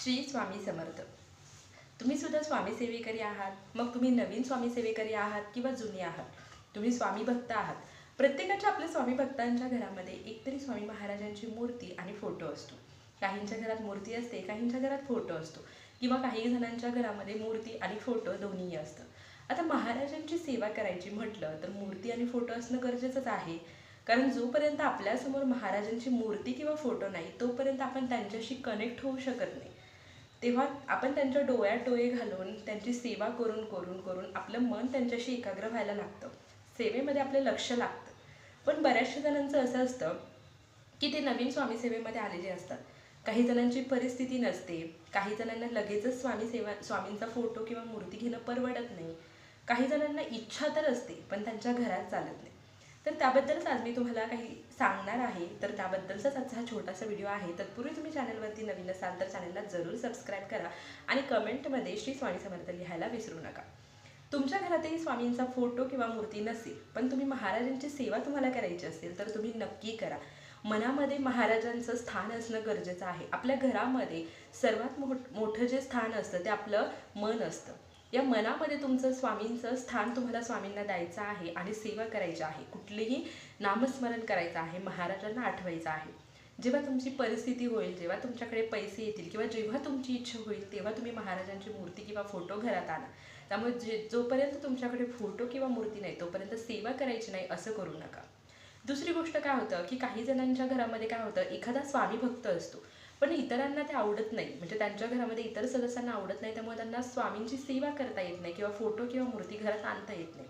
श्री स्वामी समर्थ. तुम्ही सुद्धा स्वामी सेवेकरी आहात मग तुम्ही नवीन स्वामी सेवेकरी आहात किंवा जुने आहात? तुम्ही स्वामी भक्त आहात. प्रत्येकाच्या आपल्या स्वामी भक्तांच्या घरामध्ये एकतरी स्वामी महाराजांची मूर्ती आणि फोटो असतो. काहींच्या घरात मूर्ती असते काहींच्या घरात फोटो असतो किंवा काही जणांच्या घरामध्ये मूर्ती आणि फोटो दोन्हीही असतं. आता महाराजांची सेवा करायची म्हटलं तर मूर्ती आणि फोटो असणं गरजेचंच आहे. कारण जोपर्यंत आपल्यासमोर महाराजांची मूर्ती किंवा फोटो नाही तोपर्यंत आपण त्यांच्याशी कनेक्ट होऊ शकत नाही. तेव्हा आपण त्यांच्या डोळ्यात डोळे घालून त्यांची सेवा करून करून करून आपलं मन त्यांच्याशी एकाग्र व्हायला लागतं. सेवेमध्ये आपलं लक्ष लागतं. पण बऱ्याचशा जणांचं असं असतं की ते नवीन स्वामी सेवेमध्ये आलेले असतात. काही जणांची परिस्थिती नसते. काही जणांना लगेचच स्वामी सेवा स्वामींचा फोटो किंवा मूर्ती घेणं परवडत नाही. काही जणांना इच्छा तर असते पण त्यांच्या घरात चालत नाही. तर त्याबद्दलच आज मी तुम्हाला काही सांगणार आहे. तर त्याबद्दलचाच आजचा हा छोटासा व्हिडिओ आहे. तत्पूर्वी तुम्ही चॅनलवरती नवीन असाल तर चॅनलला जरूर सबस्क्राईब करा आणि कमेंटमध्ये श्री स्वामी समर्थ लिहायला विसरू नका. तुमच्या घरातही स्वामींचा फोटो किंवा मूर्ती नसेल पण तुम्ही महाराजांची सेवा तुम्हाला करायची असेल तर तुम्ही नक्की करा. मनामध्ये महाराजांचं स्थान असणं गरजेचं आहे. आपल्या घरामध्ये सर्वात मोठ मोठं जे स्थान असतं ते आपलं मन असतं. या मनामध्ये तुमचं स्वामींचं स्थान तुम्हाला स्वामींना द्यायचं आहे आणि सेवा करायची आहे. कुठलेही नामस्मरण करायचं आहे महाराजांना आठवायचं आहे. जेव्हा तुमची परिस्थिती होईल जेव्हा तुमच्याकडे पैसे येतील किंवा जेव्हा तुमची इच्छा होईल तेव्हा तुम्ही महाराजांची मूर्ती किंवा फोटो घरात आणा. त्यामुळे जे जोपर्यंत तुमच्याकडे फोटो किंवा मूर्ती नाही तोपर्यंत सेवा करायची नाही असं करू नका. दुसरी गोष्ट काय होतं की काही जणांच्या घरामध्ये काय होतं एखादा स्वामी भक्त असतो. पण इतरांना ते आवडत नाही. म्हणजे त्यांच्या घरामध्ये इतर सदस्यांना आवडत नाही त्यामुळे त्यांना स्वामींची सेवा करता येत नाही किंवा फोटो किंवा मूर्ती घरात आणता येत नाही.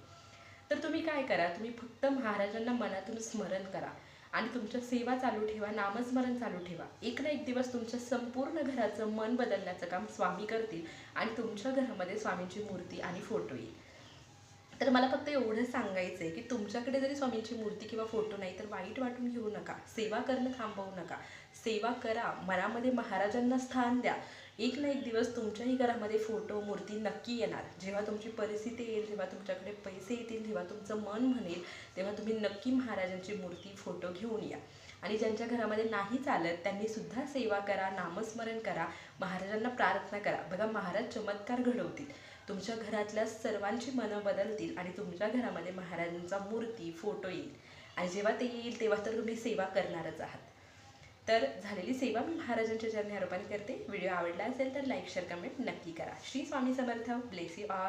तर तुम्ही काय करा? तुम्ही फक्त महाराजांना मनातून स्मरण करा आणि तुमच्या सेवा चालू ठेवा नामस्मरण चालू ठेवा. एक ना एक दिवस तुमच्या संपूर्ण घराचं मन बदलण्याचं काम स्वामी करतील आणि तुमच्या घरामध्ये स्वामींची मूर्ती आणि फोटो येईल. तर मला फक्त एवढं सांगायचं आहे की तुमच्याकडे जरी स्वामींची मूर्ती किंवा फोटो नाही तर वाईट वाटून घेऊ नका. सेवा करणं थांबवू नका. सेवा करा. मनामध्ये महाराजांना स्थान द्या. एक ना एक दिवस तुमच्याही घरामध्ये फोटो मूर्ती नक्की येणार. जेव्हा तुमची परिस्थिती येईल जेव्हा तुमच्याकडे पैसे येतील जेव्हा तुमचं मन म्हणेल तेव्हा तुम्ही नक्की महाराजांची मूर्ती फोटो घेऊन या. आणि ज्यांच्या घरामध्ये नाही चालत त्यांनी सुद्धा सेवा करा नामस्मरण करा. महाराजांना प्रार्थना करा. बघा महाराज चमत्कार घडवतील. तुमच्या घरातल्या सर्वांची मनं बदलतील आणि तुमच्या घरामध्ये महाराजांचा मूर्ती फोटो येईल. आणि जेव्हा ते येईल तेव्हा तर तुम्ही सेवा करणारच आहात. तर झालेली सेवा मी महाराजांच्या चरणी अर्पण करते. व्हिडिओ आवडला असेल तर लाईक शेअर कमेंट नक्की करा. Shri Swami Samarth. Bless you all